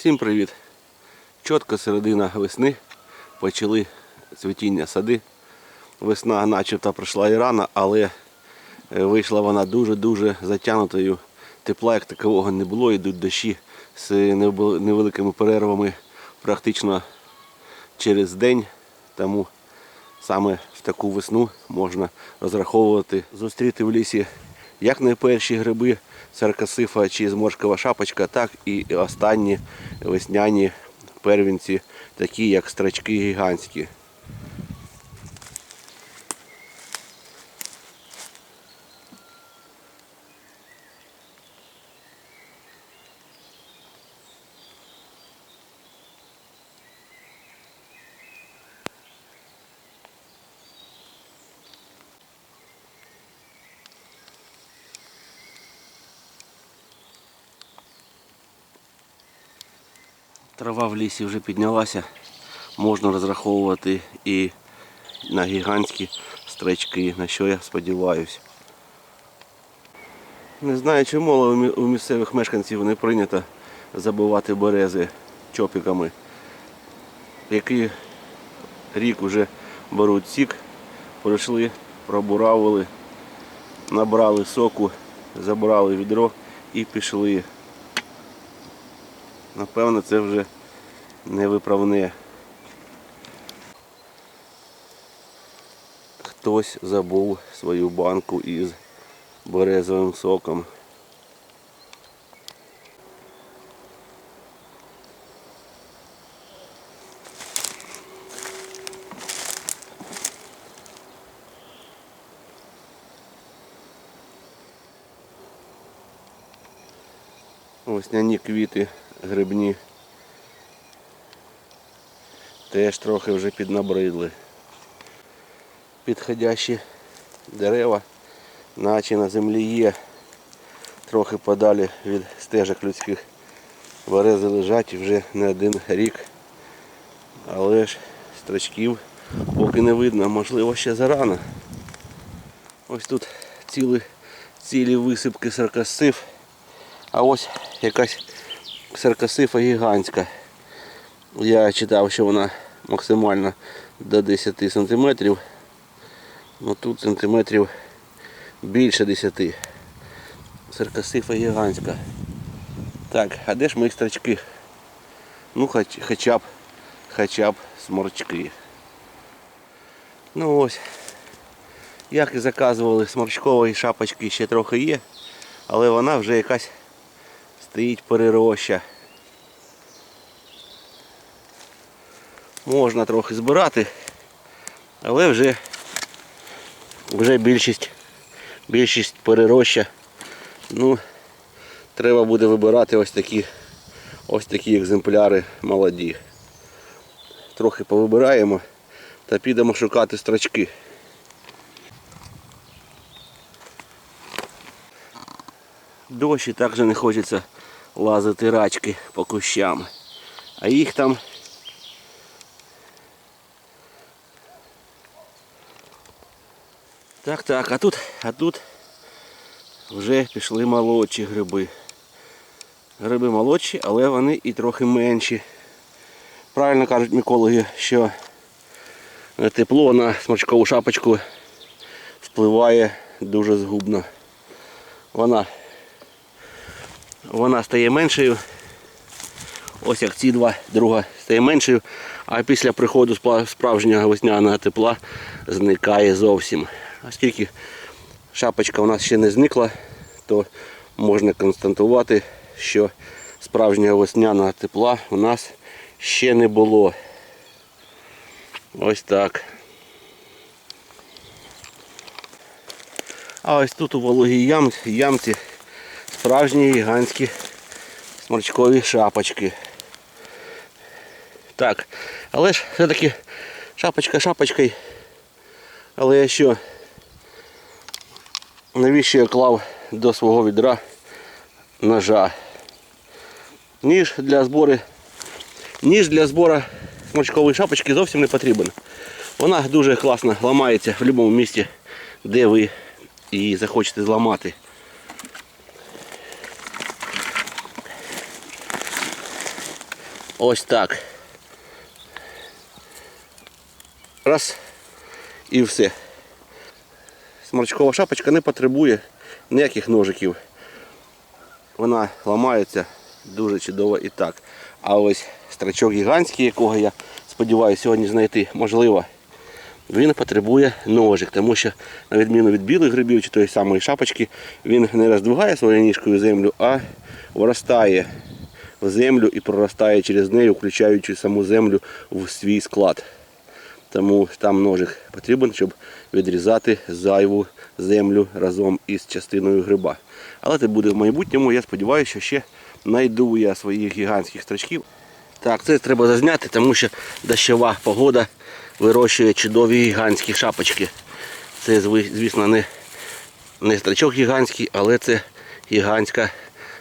Всім привіт! Чітко середина весни почали цвітіння сади. Весна начебто пройшла і рано, але е, вийшла вона дуже-дуже затягнутою. Тепла як такового не було, йдуть дощі з невеликими перервами практично через день. Тому саме в таку весну можна розраховувати, зустріти в лісі як найперші гриби церкасифа чи зморшкова шапочка, так і останні весняні первінці, такі як страчки гігантські. Трава в лісі вже піднялася. Можна розраховувати і на гігантські стречки, на що я сподіваюся. Не знаю чому, але у місцевих мешканців не прийнято забивати берези чопіками. Який рік вже беруть сік, пройшли, пробуравили, набрали соку, забрали відро і пішли. Напевно, це вже невиправне. Хтось забув свою банку із березовим соком. Весняні квіти грибні теж трохи вже піднабридли. Підходящі дерева, наче на землі є, трохи подалі від стежок людських. Берези лежать вже не один рік. Але ж строчків поки не видно, можливо ще зарано. Ось тут ціли, цілі висипки саркасив. А ось якась саркасифа гігантська. Я читав, що вона максимально до 10 сантиметрів. Ну тут сантиметрів більше 10. Саркасифа гігантська. Так, а де ж мої строчки? Ну хоч, хоча б хоча б сморчки. Ну ось. Як і заказували, сморчкової шапочки ще трохи є, але вона вже якась стоїть перероща. Можна трохи збирати, але вже, вже більшість, більшість перероща. Ну, треба буде вибирати ось такі, ось такі екземпляри молоді. Трохи повибираємо та підемо шукати строчки. Дощ і так же не хочеться лазити рачки по кущам. А їх там Так, так, а тут, а тут вже пішли молодші гриби. Гриби молодші, але вони і трохи менші. Правильно кажуть мікологи, що тепло на сморчкову шапочку впливає дуже згубно. Вона вона стає меншою. Ось як ці два, друга стає меншою, а після приходу справжнього весняного тепла зникає зовсім. Оскільки шапочка у нас ще не зникла, то можна констатувати, що справжнього весняного тепла у нас ще не було. Ось так. А ось тут у вологій ям, ямці справжні гігантські сморчкові шапочки. Так, але ж все-таки шапочка шапочкою. Але я що? Навіщо я клав до свого відра ножа? Ніж для збору, ніж для збору сморчкової шапочки зовсім не потрібен. Вона дуже класно ламається в будь-якому місці, де ви її захочете зламати. Ось так. Раз. І все. Сморчкова шапочка не потребує ніяких ножиків. Вона ламається дуже чудово і так. А ось страчок гігантський, якого я сподіваюся сьогодні знайти, можливо, він потребує ножик, тому що, на відміну від білих грибів чи тої самої шапочки, він не роздвигає своєю ніжкою землю, а вростає в землю і проростає через неї, включаючи саму землю в свій склад. Тому там ножик потрібен, щоб відрізати зайву землю разом із частиною гриба. Але це буде в майбутньому. Я сподіваюся, що ще знайду я своїх гігантських строчків. Так, це треба зазняти, тому що дощова погода вирощує чудові гігантські шапочки. Це, звісно, не, не строчок гігантський, але це гігантська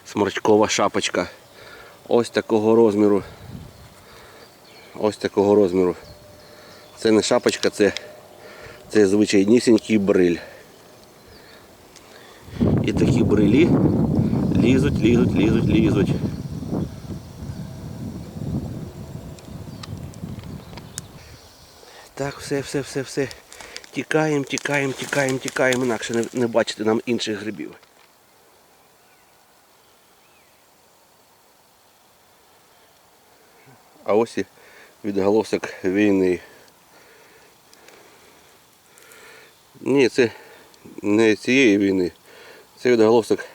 сморчкова шапочка. Ось такого розміру. Ось такого розміру. Це не шапочка, це, це звичайнісінький бриль. І такі брилі лізуть, лізуть, лізуть, лізуть. Так, все, все, все, все. Тікаємо, тікаємо, тікаємо, тікаємо, інакше не, не бачити нам інших грибів. А ось і відголосок війни. Ні, це не цієї війни. Це відголосок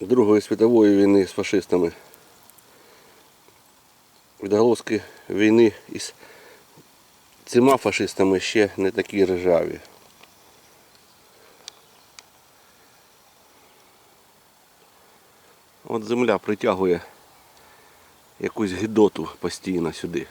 Другої світової війни з фашистами. Відголоски війни із цими фашистами ще не такі ржаві. От земля притягує якусь гидоту постійно сюди.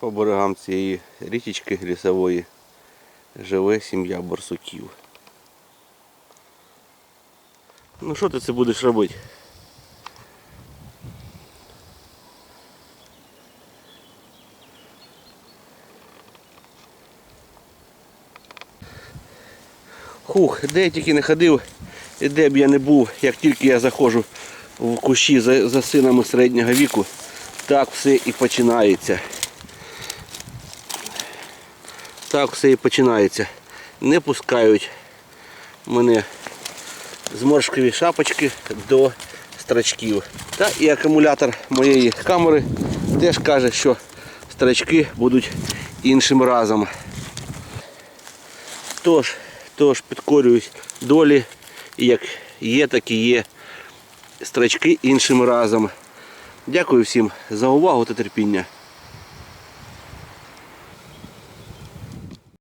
По берегам цієї річечки лісової живе сім'я барсуків. Ну що ти це будеш робити? Хух, де я тільки не ходив, і де б я не був, як тільки я заходжу в кущі за, за синами середнього віку, так все і починається. Так все і починається. Не пускають мене зморшкові шапочки до строчків. Та і акумулятор моєї камери теж каже, що строчки будуть іншим разом. Тож, тож підкорююсь долі, і як є, так і є строчки іншим разом. Дякую всім за увагу та терпіння.